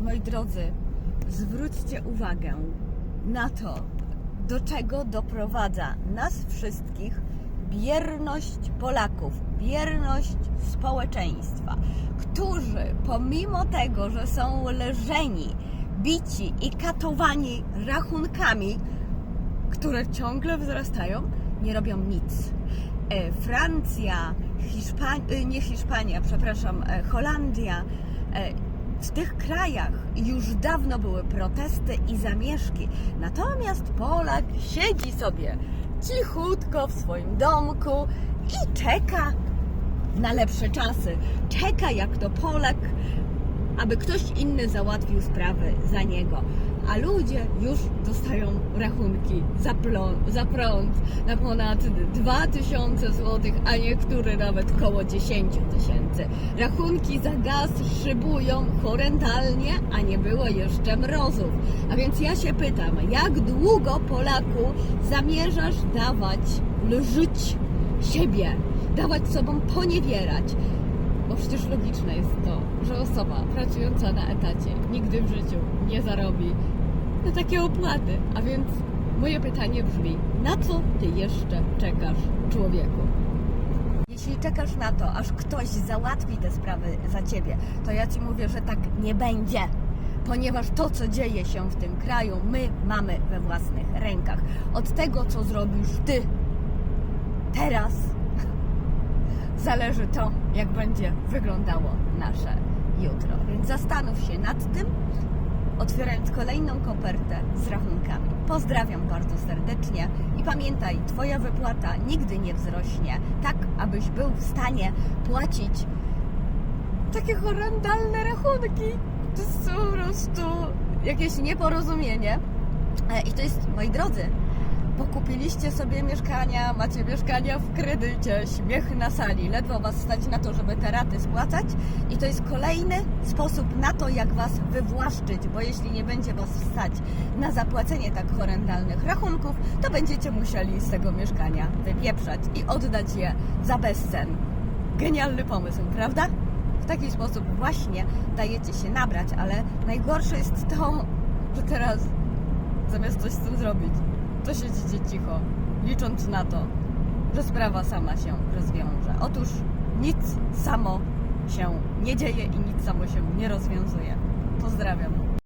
Moi drodzy, zwróćcie uwagę na to, do czego doprowadza nas wszystkich bierność Polaków, bierność społeczeństwa, którzy pomimo tego, że są leżeni, bici i katowani rachunkami, które ciągle wzrastają, nie robią nic. E, Francja, Hiszpania, nie Hiszpania, przepraszam, e, Holandia, e, w tych krajach już dawno były protesty i zamieszki. Natomiast Polak siedzi sobie cichutko w swoim domku i czeka na lepsze czasy. Czeka jak to Polak, aby ktoś inny załatwił sprawy za niego. A ludzie już dostają rachunki za, za prąd na ponad 2000 zł, a niektóre nawet koło 10 tysięcy. Rachunki za gaz szybują horrendalnie, a nie było jeszcze mrozów. A więc ja się pytam, jak długo Polaku zamierzasz dawać lżyć siebie, dawać sobą poniewierać? Bo przecież logiczne jest to, że osoba pracująca na etacie nigdy w życiu nie zarobi na takie opłaty. A więc moje pytanie brzmi, na co ty jeszcze czekasz, człowieku? Jeśli czekasz na to, aż ktoś załatwi te sprawy za ciebie, to ja ci mówię, że tak nie będzie. Ponieważ to, co dzieje się w tym kraju, my mamy we własnych rękach. Od tego, co zrobisz ty teraz, zależy to, jak będzie wyglądało nasze jutro. Więc zastanów się nad tym, otwierając kolejną kopertę z rachunkami. Pozdrawiam bardzo serdecznie i pamiętaj, Twoja wypłata nigdy nie wzrośnie tak, abyś był w stanie płacić takie horrendalne rachunki. To jest po prostu jakieś nieporozumienie. E, I to jest, moi drodzy, bo kupiliście sobie mieszkania, macie mieszkania w kredycie, śmiech na sali, ledwo was stać na to, żeby te raty spłacać i to jest kolejny sposób na to, jak was wywłaszczyć, bo jeśli nie będzie was stać na zapłacenie tak horrendalnych rachunków, to będziecie musieli z tego mieszkania wypieprzać i oddać je za bezcen. Genialny pomysł, prawda? W taki sposób właśnie dajecie się nabrać, ale najgorsze jest to, że teraz zamiast coś z tym zrobić, to siedzicie cicho, licząc na to, że sprawa sama się rozwiąże. Otóż nic samo się nie dzieje i nic samo się nie rozwiązuje. Pozdrawiam.